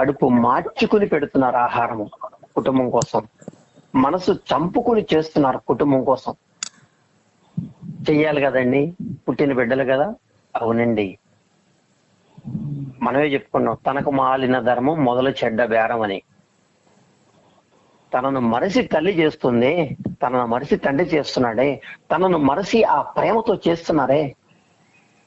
కడుపు మార్చుకుని పెడుతున్నారు ఆహారము కుటుంబం కోసం. మనసు చంపుకుని చేస్తున్నారు కుటుంబం కోసం. చెయ్యాలి కదండి పుట్టిన బిడ్డలు కదా? అవునండి. మనమే చెప్పుకున్నాం తనకు మాలిన ధర్మం మొదలు చెడ్డ బేరం అని. తనను మరసి తల్లి చేస్తుంది తనను మరసి తండ్రి చేస్తున్నాడే తనను మరసి ఆ ప్రేమతో చేస్తున్నారే.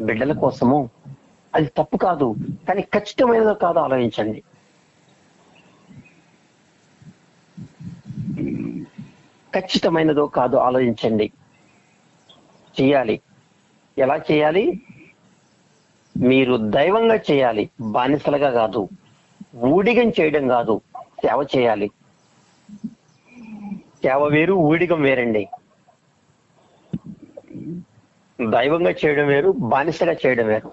బిడ్డల కోసము అది తప్పు కాదు కానీ ఖచ్చితమైనదో కాదు ఆలోచించండి. ఖచ్చితమైనదో కాదో ఆలోచించండి. చేయాలి ఎలా చేయాలి మీరు దైవంగా చేయాలి బానిసలుగా కాదు. ఊడిగం చేయడం కాదు. సేవ చేయాలి. సేవ వేరు ఊడిగం వేరండి. దైవంగా చేయడం వేరు బానిసగా చేయడం వేరు.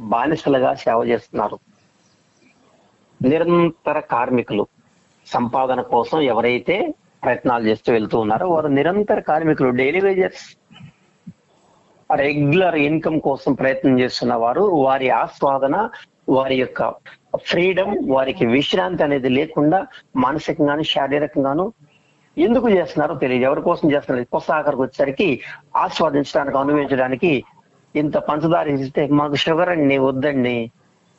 బానిసలుగా సేవ చేస్తున్నారు. నిరంతర కార్మికులు. సంపాదన కోసం ఎవరైతే ప్రయత్నాలు చేస్తూ వెళ్తూ ఉన్నారు. వారు నిరంతర కార్మికులు డైలీ వేజర్స్ రెగ్యులర్ ఇన్కమ్ కోసం ప్రయత్నం చేస్తున్న వారు వారి ఆస్వాదన వారి యొక్క ఫ్రీడమ్ వారికి విశ్రాంతి అనేది లేకుండా మానసికంగాను శారీరకంగాను ఎందుకు చేస్తున్నారో తెలియదు. ఎవరి కోసం చేస్తున్నారు? కొత్త వచ్చేసరికి ఆస్వాదించడానికి అనుభవించడానికి ఇంత పంచదార ఇస్తే మాకు షుగర్ అండి వద్దండి.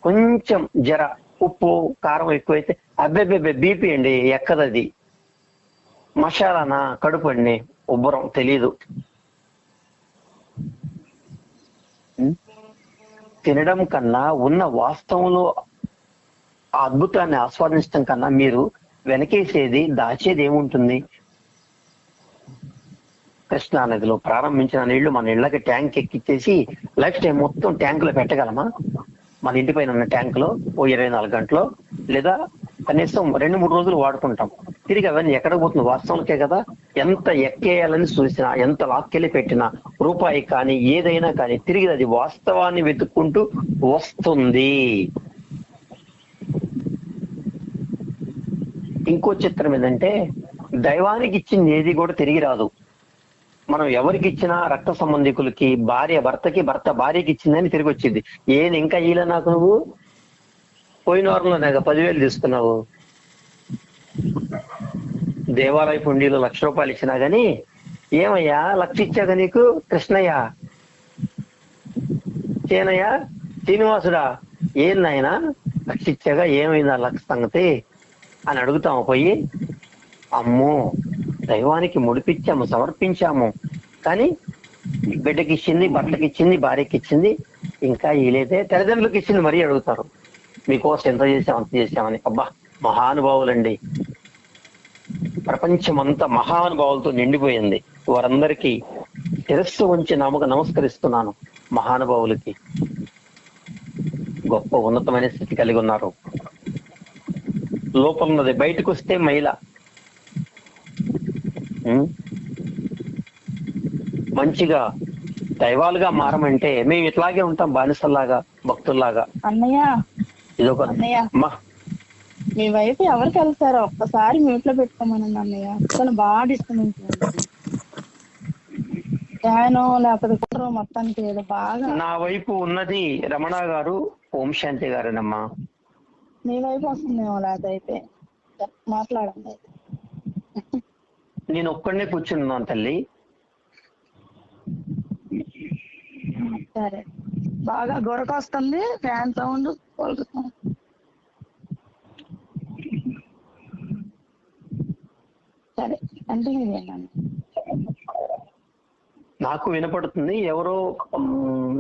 కొంచెం జర ఉప్పు కారం ఎక్కువైతే అబ్బే బీపీ అండి ఎక్కదది? మసాలానా కడుపు అండి ఉబ్బరం తెలీదు? తినడం కన్నా ఉన్న వాస్తవంలో ఆ అద్భుతాన్ని ఆస్వాదించడం కన్నా మీరు వెనకేసేది దాచేది ఏముంటుంది? కృష్ణా నదిలో ప్రారంభించిన నీళ్ళు మన ఇళ్ళకి ట్యాంక్ ఎక్కిచ్చేసి లైఫ్ టైం మొత్తం ట్యాంక్లో పెట్టగలమా? మన ఇంటి పైన ఉన్న ట్యాంక్లో ఓ ఇరవై నాలుగు గంటలు లేదా కనీసం రెండు మూడు రోజులు వాడుకుంటాం. తిరిగి అవన్నీ ఎక్కడ పోతుంది? వాస్తవంకే కదా ఎంత ఎక్కేయాలని చూసినా ఎంత లాక్కెళ్ళి పెట్టినా రూపాయి కానీ ఏదైనా కానీ తిరిగి అది వాస్తవాన్ని వెతుక్కుంటూ వస్తుంది. ఇంకో చిత్రం ఏంటంటే దైవానికి ఇచ్చింది ఏది కూడా తిరిగి రాదు. మనం ఎవరికి ఇచ్చినా రక్త సంబంధికులకి భార్య భర్తకి భర్త భార్యకి ఇచ్చిందని తిరిగి వచ్చింది. ఏం ఇంకా ఇలా నాకు నువ్వు? పోయిన వారంలో నాకు పదివేలు తీసుకున్నావు. దేవాలయ పుండీలో లక్ష రూపాయలు ఇచ్చినా గాని ఏమయ్యా లక్ష ఇచ్చాక నీకు? కృష్ణయ్య. చేనయ్య శ్రీనివాసుడా ఏం నాయనా? లక్ష ఇచ్చాక ఏమైంది ఆ లక్ష సంగతి? అని అడుగుతాము పోయి అమ్మో దైవానికి ముడిపించాము సమర్పించాము. కానీ బిడ్డకి ఇచ్చింది భర్తకి ఇచ్చింది భార్యకి ఇచ్చింది ఇంకా ఇలేదే తల్లిదండ్రులకు ఇచ్చింది మరీ అడుగుతారు. మీకోసం ఎంత చేసాం అంత చేసామని అబ్బా మహానుభావులండి. ప్రపంచం అంతా మహానుభావులతో నిండిపోయింది. వారందరికీ శిరస్సు ఉంచి నమ్మక నమస్కరిస్తున్నాను మహానుభావులకి. గొప్ప ఉన్నతమైన స్థితి కలిగి ఉన్నారు. లోపం ఉన్నది. బయటకు వస్తే మహిళ మంచిగా దైవాలుగా మారమంటే మేము ఇట్లాగే ఉంటాం బానిసల్లాగా భక్తుల్లాగా. అన్నయ్య ఇదొక మీ వైపు ఎవరికి వెళ్తారో ఒక్కసారి మ్యూట్లో పెట్టుకోమనండి అన్నయ్య. అసలు బాగా డిస్టర్బెన్స్ ఫ్యాను లేకపోతే మొత్తానికి ఏదో బాగా. నా వైపు ఉన్నది రమణ గారు ఓం శాంతి గారేనమ్మా. మీ వైపు వస్తుందేమో అయితే. మాట్లాడండి. నేను ఒక్కడనే కూర్చున్నాను తల్లి. సరే. బాగా గొరక వస్తుంది ఫ్యాన్ సౌండ్ సరే కంటిన్యూ చేయండి. అన్న. నాకు వినపడుతుంది ఎవరో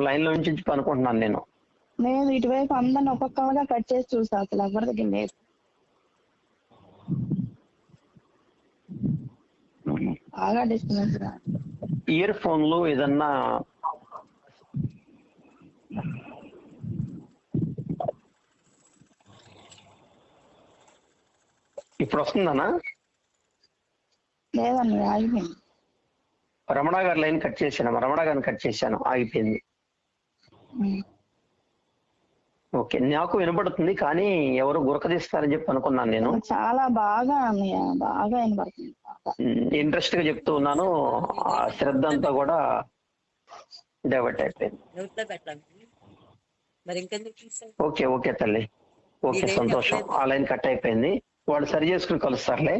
లైన్లో నుంచి అనుకుంటున్నాను నేను. నేను ఇటువైపు అందరిని ఒక్కొక్కరుగా కట్ చేసి చూసా అసలు ఎవరి దగ్గర లేదు. బాగా డిస్టర్బెన్స్ ఇయర్ ఫోన్లో ఏదన్నా ఇప్పుడు వస్తుందనా లేదండి ఆగిపోయింది. రమణ గారి లైన్ కట్ చేశాను రమణ గారిని కట్ చేశాను ఆగిపోయింది. ఓకే నాకు వినపడుతుంది కానీ ఎవరు గురకదీస్తారని చెప్పి అనుకున్నాను నేను. చాలా బాగా బాగా వినపడుతుంది. ఇంట్రెస్ట్గా చెప్తూ ఉన్నాను ఆ శ్రద్ధ అంతా కూడా డైవర్ట్ అయిపోయింది. మరి ఇంకెందుకు ఓకే ఓకే తల్లి. ఓకే సంతోషం. ఆ లైన్ కట్ అయిపోయింది. వాళ్ళు సరి చేసుకుని కలుస్తారులే.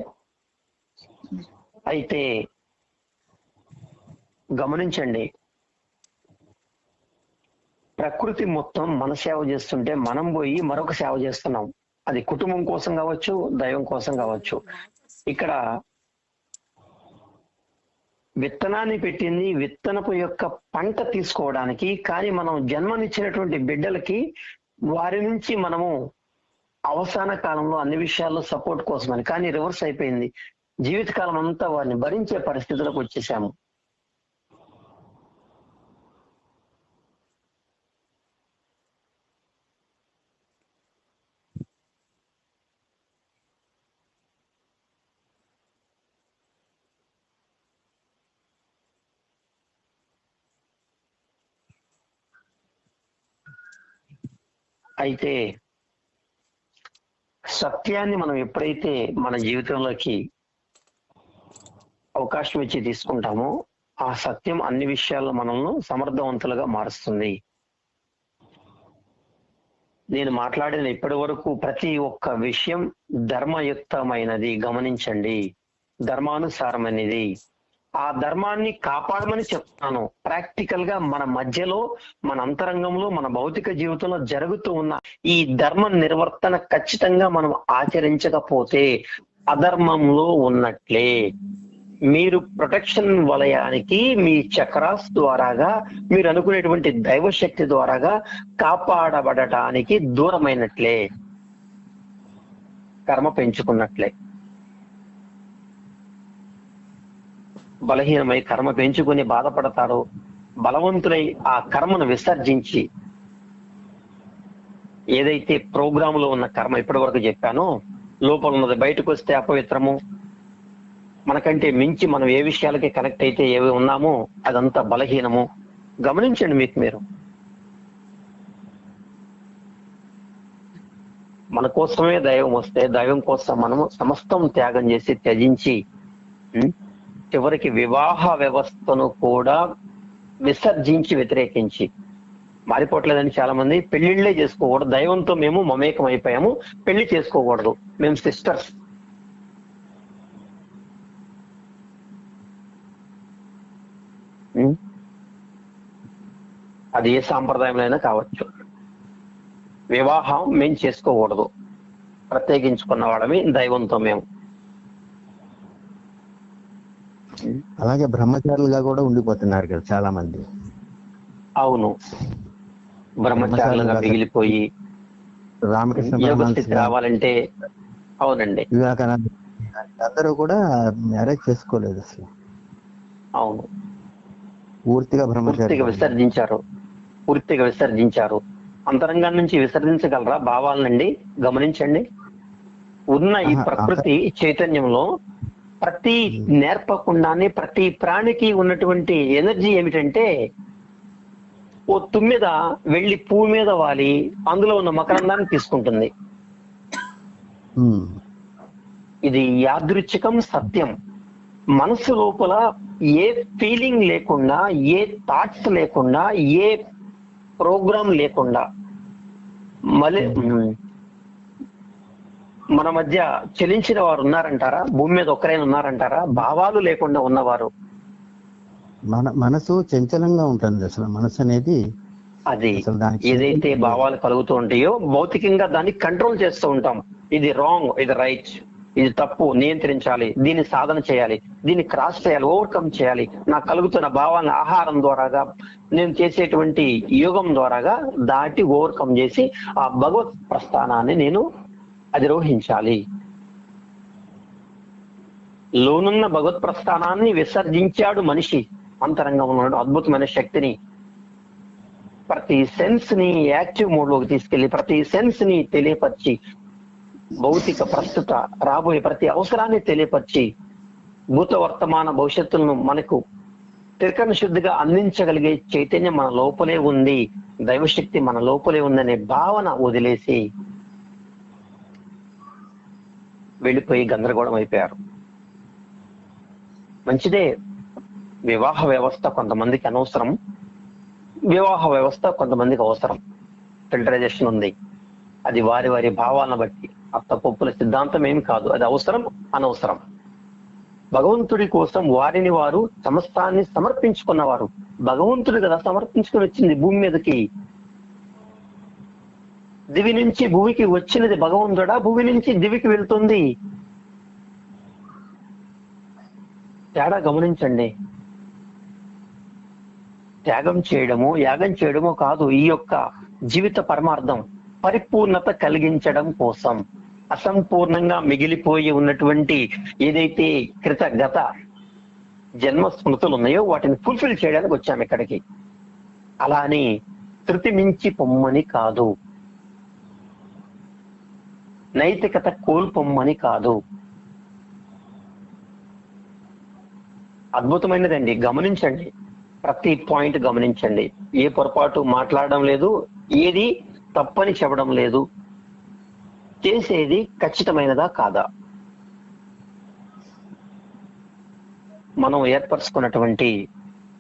అయితే గమనించండి. ప్రకృతి మొత్తం మన సేవ చేస్తుంటే మనం పోయి మరొక సేవ చేస్తున్నాం. అది కుటుంబం కోసం కావచ్చు దైవం కోసం కావచ్చు. ఇక్కడ విత్తనాన్ని పెట్టింది విత్తనపు యొక్క పంట తీసుకోవడానికి. కానీ మనం జన్మనిచ్చినటువంటి బిడ్డలకి వారి నుంచి మనము అవసాన కాలంలో అన్ని విషయాల్లో సపోర్ట్ కోసమని. కానీ రివర్స్ అయిపోయింది. జీవితకాలం అంతా వారిని భరించే పరిస్థితులకు వచ్చేసాము. అయితే సత్యాన్ని మనం ఎప్పుడైతే మన జీవితంలోకి అవకాశం ఇచ్చి తీసుకుంటామో ఆ సత్యం అన్ని విషయాల్లో మనల్ని సమర్థవంతులుగా మారుస్తుంది. నేను మాట్లాడిన ఇప్పటి వరకు ప్రతి ఒక్క విషయం ధర్మయుక్తమైనది. గమనించండి. ధర్మానుసారమైనది. ఆ ధర్మాన్ని కాపాడమని చెప్తాను. ప్రాక్టికల్గా మన మధ్యలో మన అంతరంగంలో మన భౌతిక జీవితంలో జరుగుతూ ఉన్న ఈ ధర్మ నిర్వర్తన ఖచ్చితంగా మనం ఆచరించకపోతే అధర్మంలో ఉన్నట్లే. మీరు ప్రొటెక్షన్ వలయానికి మీ చక్రాస్ ద్వారాగా మీరు అనుకునేటువంటి దైవశక్తి ద్వారాగా కాపాడబడటానికి దూరమైనట్లే. కర్మ పెంచుకున్నట్లే. బలహీనమై కర్మ పెంచుకుని బాధపడతాడో. బలవంతులై ఆ కర్మను విసర్జించి ఏదైతే ప్రోగ్రామ్లో ఉన్న కర్మ ఇప్పటి వరకు చెప్పానో లోపల ఉన్నది బయటకు వస్తే అపవిత్రము. మనకంటే మించి మనం ఏ విషయాలకి కనెక్ట్ అయితే ఏవి ఉన్నామో అదంతా బలహీనము. గమనించండి మీకు మీరు. మన కోసమే దైవం వస్తే దైవం కోసం మనము సమస్తం త్యాగం చేసి త్యజించి చివరికి వివాహ వ్యవస్థను కూడా విసర్జించి వ్యతిరేకించి మారిపోవట్లేదని చాలా మంది పెళ్ళిళ్ళే చేసుకోకూడదు. దైవంతో మేము మమేకం అయిపోయాము. పెళ్ళి చేసుకోకూడదు. మేము సిస్టర్స్. అది ఏ సాంప్రదాయంలో కావచ్చు. వివాహం మేము చేసుకోకూడదు. ప్రత్యేకించుకున్న వాళ్ళమి దైవంతో మేము. అలాగే బ్రహ్మచారులుగా కూడా ఉండిపోతున్నారు కదా చాలా మంది అవును. బ్రహ్మచారులుగా మిగిలిపోయి రామకృష్ణ రావాలంటే అవునండి. వివేకానంద అందరూ కూడా మ్యారేజ్ చేసుకోలేదు అసలు. అవును. పూర్తిగా పూర్తిగా బ్రహ్మచారి విసర్జించారు. పూర్తిగా విసర్జించారు. అంతరంగం నుంచి విసర్జించగలరా భావాలనండి? గమనించండి. ఉన్న ఈ ప్రకృతి చైతన్యంలో ప్రతి నేర్పకుండానే ప్రతి ప్రాణికి ఉన్నటువంటి ఎనర్జీ ఏమిటంటే ఓ తుమ్మిద వెళ్ళి పువ్వు మీద వాలి అందులో ఉన్న మకరందాన్ని తీసుకుంటుంది. ఇది యాదృచ్ఛికం సత్యం. మనసు లోపల ఏ ఫీలింగ్ లేకుండా ఏ థాట్స్ లేకుండా ఏ ప్రోగ్రామ్ లేకుండా మళ్ళీ మన మధ్య చెలించిన వారు ఉన్నారంటారా? భూమి మీద ఒక్కరైనా ఉన్నారంటారా? భావాలు లేకుండా ఉన్నవారు. మన మనసు చంచలంగా ఉంటుంది అసలు. మనసు అనేది అది ఏదైతే భావాలు కలుగుతూ ఉంటాయో భౌతికంగా దాన్ని కంట్రోల్ చేస్తూ ఉంటాం. ఇది రాంగ్ ఇది రైట్ ఇది తప్పు నియంత్రించాలి దీన్ని సాధన చేయాలి దీన్ని క్రాస్ చేయాలి ఓవర్కమ్ చేయాలి. నాకు కలుగుతున్న భావాలను ఆహారం ద్వారాగా నేను చేసేటువంటి యోగం ద్వారాగా దాటి ఓవర్కమ్ చేసి ఆ భగవత్ ప్రస్థానాన్ని నేను అధిరోహించాలి లోనున్న భగవత్ ప్రస్థానాన్ని విసర్జించాడు మనిషి అంతరంగం ఉన్న అద్భుతమైన శక్తిని. ప్రతి సెన్స్ని యాక్టివ్ మోడ్లోకి తీసుకెళ్ళి ప్రతి సెన్స్ని తెలియపరిచి భౌతిక ప్రస్తుత రాబోయే ప్రతి అవసరాన్ని తెలియపరిచి భూత వర్తమాన భవిష్యత్తులను మనకు తిరకన శుద్ధిగా అందించగలిగే చైతన్యం మన లోపలే ఉంది దైవశక్తి మన లోపలే ఉందనే భావన వదిలేసి వెళ్ళిపోయి గందరగోళం అయిపోయారు. మంచిదే వివాహ వ్యవస్థ కొంతమందికి అనవసరం. వివాహ వ్యవస్థ కొంతమందికి అవసరం. ఫిల్టరైజేషన్ ఉంది. అది వారి వారి భావాలను బట్టి. అత్త పప్పుల సిద్ధాంతం ఏమి కాదు. అది అవసరం అనవసరం. భగవంతుడి కోసం వారిని వారు సమస్తాన్ని సమర్పించుకున్నవారు. భగవంతుడు కదా సమర్పించుకుని వచ్చింది భూమి మీదకి. దివి నుంచి భూమికి వచ్చినది భగవంతుడా? భూమి నుంచి దివికి వెళ్తుంది. తేడా గమనించండి. త్యాగం చేయడము యాగం చేయడము కాదు ఈ యొక్క జీవిత పరమార్థం పరిపూర్ణత కలిగించడం కోసం అసంపూర్ణంగా మిగిలిపోయి ఉన్నటువంటి ఏదైతే కృత గత జన్మ స్మృతులు ఉన్నాయో వాటిని ఫుల్ఫిల్ చేయడానికి వచ్చాము ఇక్కడికి. అలా అని తృతి మించి పొమ్మని కాదు. నైతికత కోల్పొమ్మని కాదు. అద్భుతమైనదండి. గమనించండి. ప్రతి పాయింట్ గమనించండి. ఏ పొరపాటు మాట్లాడడం లేదు ఏది తప్పని చెప్పడం లేదు. చేసేది ఖచ్చితమైనదా కాదా? మనం ఏర్పరచుకున్నటువంటి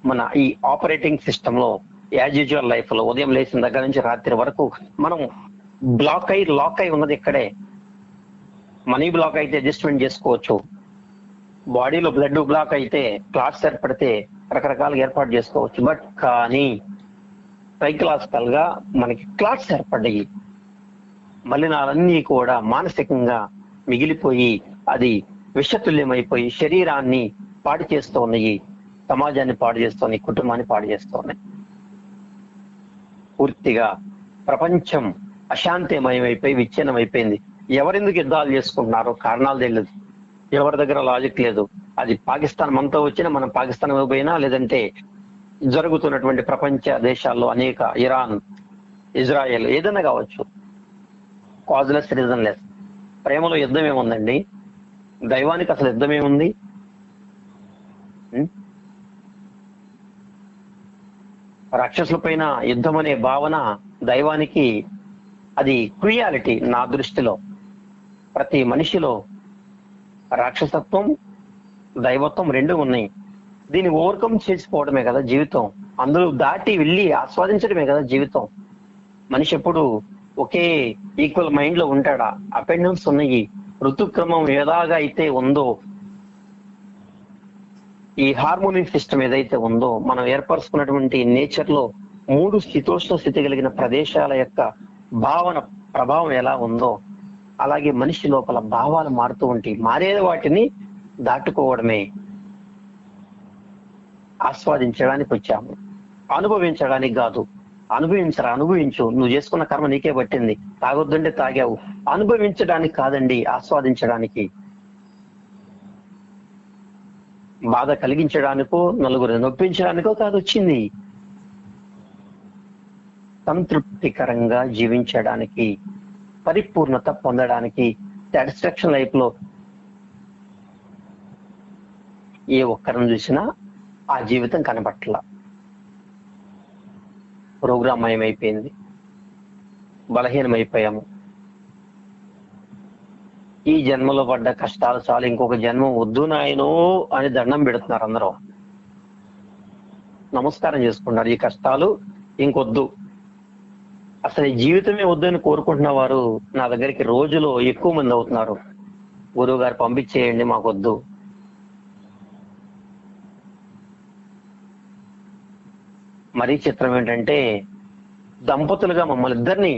మన ఈ ఆపరేటింగ్ సిస్టమ్లో యాజ్ యూజువల్ లైఫ్లో ఉదయం లేచిన దగ్గర నుంచి రాత్రి వరకు మనం బ్లాక్ అయి లాక్ అయి ఉన్నది ఇక్కడే. మనీ బ్లాక్ అయితే అడ్జస్ట్మెంట్ చేసుకోవచ్చు. బాడీలో బ్లడ్ బ్లాక్ అయితే క్లాట్స్ ఏర్పడితే రకరకాలుగా ఏర్పాటు చేసుకోవచ్చు. బట్ కానీ సైకలాజికల్గా మనకి క్లాట్స్ ఏర్పడ్డాయి. మలినాలన్నీ కూడా మానసికంగా మిగిలిపోయి అది విషతుల్యమైపోయి శరీరాన్ని పాడు చేస్తూ ఉన్నాయి. సమాజాన్ని పాడు చేస్తున్నాయి కుటుంబాన్ని పాడు చేస్తూ ఉన్నాయి. పూర్తిగా ప్రపంచం అశాంతిమయమైపోయి విచ్ఛిన్నమైపోయింది. ఎవరెందుకు యుద్ధాలు చేసుకుంటున్నారో? కారణాలు తెలియదు. ఎవరి దగ్గర లాజిక్ లేదు? అది పాకిస్తాన్ మనతో వచ్చినా మనం పాకిస్తాన్ పోయినా లేదంటే జరుగుతున్నటువంటి ప్రపంచ దేశాల్లో అనేక ఇరాన్ ఇజ్రాయెల్ ఏదైనా కావచ్చు. కాజ్లెస్ రీజన్ లెస్ ప్రేమలో యుద్ధం ఏముందండి? దైవానికి అసలు యుద్ధం ఏముంది? రాక్షసుల పైన యుద్ధం అనే భావన దైవానికి అది క్రియాలిటీ నా దృష్టిలో. ప్రతి మనిషిలో రాక్షసత్వం దైవత్వం రెండు ఉన్నాయి. దీన్ని ఓవర్కమ్ చేసుకోవడమే కదా జీవితం. అందులో దాటి వెళ్ళి ఆస్వాదించడమే కదా జీవితం. మనిషి ఎప్పుడు ఒకే ఈక్వల్ మైండ్లో ఉంటాడా? అపెండెన్స్ ఉన్నాయి. ఋతుక్రమం ఎలాగా అయితే ఉందో ఈ హార్మోనిక్ సిస్టమ్ ఏదైతే ఉందో మనం ఏర్పరచుకున్నటువంటి నేచర్లో మూడు శీతోష్ణ స్థితి కలిగిన ప్రదేశాల యొక్క భావన ప్రభావం ఎలా ఉందో అలాగే మనిషి లోపల భావాలు మారుతూ ఉంటాయి మారే వాటిని దాటుకోవడమే. ఆస్వాదించడానికి వచ్చాము. అనుభవించడానికి కాదు. అనుభవించరా అనుభవించు. నువ్వు చేసుకున్న కర్మ నీకే పట్టింది. తాగొద్దంటే తాగావు. అనుభవించడానికి కాదండి ఆస్వాదించడానికి. బాధ కలిగించడానికో నలుగురిని నొప్పించడానికో కాదు వచ్చింది సంతృప్తికరంగా జీవించడానికి పరిపూర్ణత పొందడానికి సాటిస్ఫాక్షన్ లైఫ్లో ఏ ఒక్కరిని చూసినా ఆ జీవితం కనబట్ల. ప్రోగ్రామ్ మయమైపోయింది బలహీనమైపోయాము. ఈ జన్మలో పడ్డ కష్టాలు చాలు ఇంకొక జన్మ వద్దు నాయనో అని దండం పెడుతున్నారు అందరూ. నమస్కారం చేసుకున్నారు ఈ కష్టాలు ఇంకొద్దు. అసలు ఈ జీవితమే వద్దని కోరుకుంటున్న వారు నా దగ్గరికి రోజులో ఎక్కువ మంది అవుతున్నారు. గురువు గారు పంపించేయండి మాకొద్దు. మరీ చిత్రం ఏంటంటే దంపతులుగా మమ్మల్ని ఇద్దరిని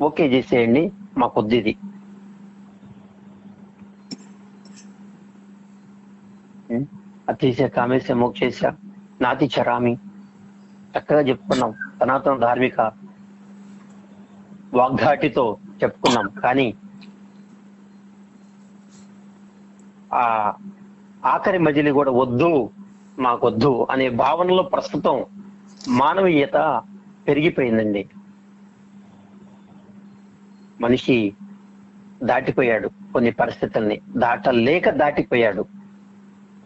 ఓకే చేసేయండి మాకొద్దు ఇది ఉం? అతిశ కామేశ మోక్షేశ నాతి చరామి. చక్కగా చెప్పుకున్నాం. సనాతన ధార్మిక వాగ్ధాటితో చెప్పుకున్నాం. కానీ ఆ ఆఖరి మజిలి కూడా వద్దు మాకొద్దు అనే భావనలో ప్రస్తుతం మానవీయత పెరిగిపోయిందండి. మనిషి దాటిపోయాడు కొన్ని పరిస్థితుల్ని. దాటలేక దాటిపోయాడు.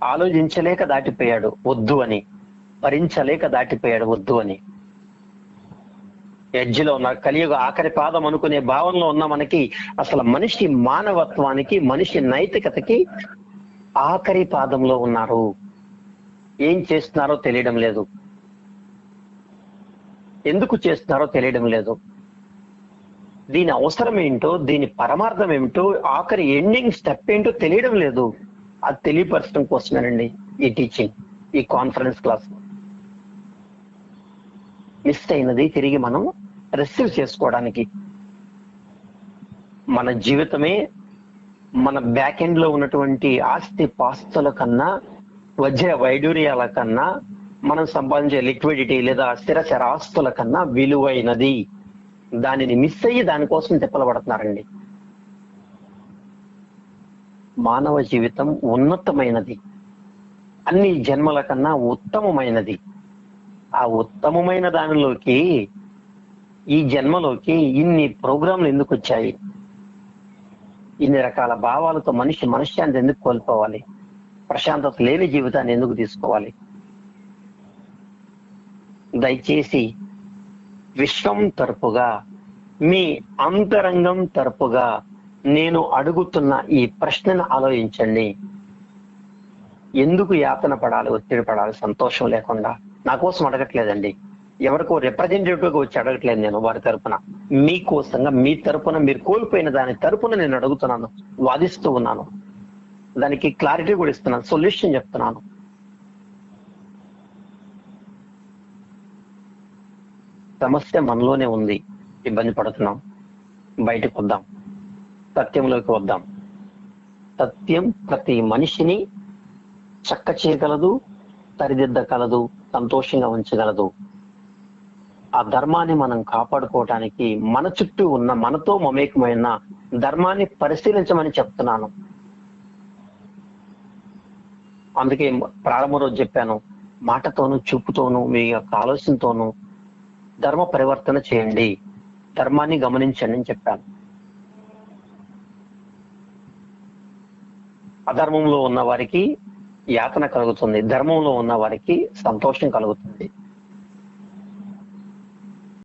ఆలోచించలేక దాటిపోయాడు. వద్దు అని. భరించలేక దాటిపోయాడు. వద్దు అని. ఎడ్జిలో ఉన్న కలియుగ ఆఖరి పాదం అనుకునే భావనలో ఉన్న మనకి అసలు మనిషి మానవత్వానికి మనిషి నైతికతకి ఆఖరి పాదంలో ఉన్నారు. ఏం చేస్తున్నారో తెలియడం లేదు. ఎందుకు చేస్తున్నారో తెలియడం లేదు. దీని అవసరం ఏంటో దీని పరమార్థం ఏమిటో ఆఖరి ఎండింగ్ స్టెప్ ఏంటో తెలియడం లేదు. అది తెలియపరచడం కోసమేనండి ఈ టీచింగ్ ఈ కాన్ఫరెన్స్ క్లాస్. మిస్ అయినది తిరిగి మనం రిసీవ్ చేసుకోవడానికి. మన జీవితమే మన బ్యాక్ ఎండ్లో ఉన్నటువంటి ఆస్తి పాస్తుల కన్నా వజ్ర వైడూర్యాల కన్నా మనం సంపాదించే లిక్విడిటీ లేదా స్థిర ఆస్తుల కన్నా విలువైనది. దానిని మిస్ అయ్యి దానికోసం తిప్పలబడుతున్నారండి మానవ జీవితం ఉన్నతమైనది. అన్ని జన్మల కన్నా ఉత్తమమైనది. ఆ ఉత్తమమైన దానిలోకి ఈ జన్మలోకి ఇన్ని ప్రోగ్రాంలు ఎందుకు వచ్చాయి? ఇన్ని రకాల భావాలతో మనిషి మనశ్శాంతి ఎందుకు కోల్పోవాలి? ప్రశాంతత లేని జీవితాన్ని ఎందుకు తీసుకోవాలి? దయచేసి విశ్వం తరపుగా మీ అంతరంగం తరపుగా నేను అడుగుతున్న ఈ ప్రశ్నను ఆలోచించండి. ఎందుకు యాతన పడాలి ఒత్తిడి పడాలి సంతోషం లేకుండా? నా కోసం అడగట్లేదండి. ఎవరికో రిప్రజెంటేటివ్గా వచ్చి అడగట్లేదు నేను వారి తరపున. మీకోసంగా మీ తరపున మీరు కోల్పోయిన దాని తరపున నేను అడుగుతున్నాను వాదిస్తూ ఉన్నాను. దానికి క్లారిటీ కూడా ఇస్తున్నాను సొల్యూషన్ చెప్తున్నాను. సమస్య మనలోనే ఉంది. ఇబ్బంది పడుతున్నాం. బయటకు వద్దాం. సత్యంలోకి వద్దాం. సత్యం ప్రతి మనిషిని చక్క చేయగలదు సరిదిద్దగలదు సంతోషంగా ఉంచగలదు. ఆ ధర్మాన్ని మనం కాపాడుకోవటానికి మన చుట్టూ ఉన్న మనతో మమేకమైన ధర్మాన్ని పరిశీలించమని చెప్తున్నాను. అందుకే ప్రారంభ రోజు చెప్పాను మాటతోనూ చూపుతోనూ మీ యొక్క ఆలోచనతోనూ ధర్మ పరివర్తన చేయండి. ధర్మాన్ని గమనించండి అని చెప్పాను. అధర్మంలో ఉన్న వారికి యాతన కలుగుతుంది ధర్మంలో ఉన్న వారికి సంతోషం కలుగుతుంది.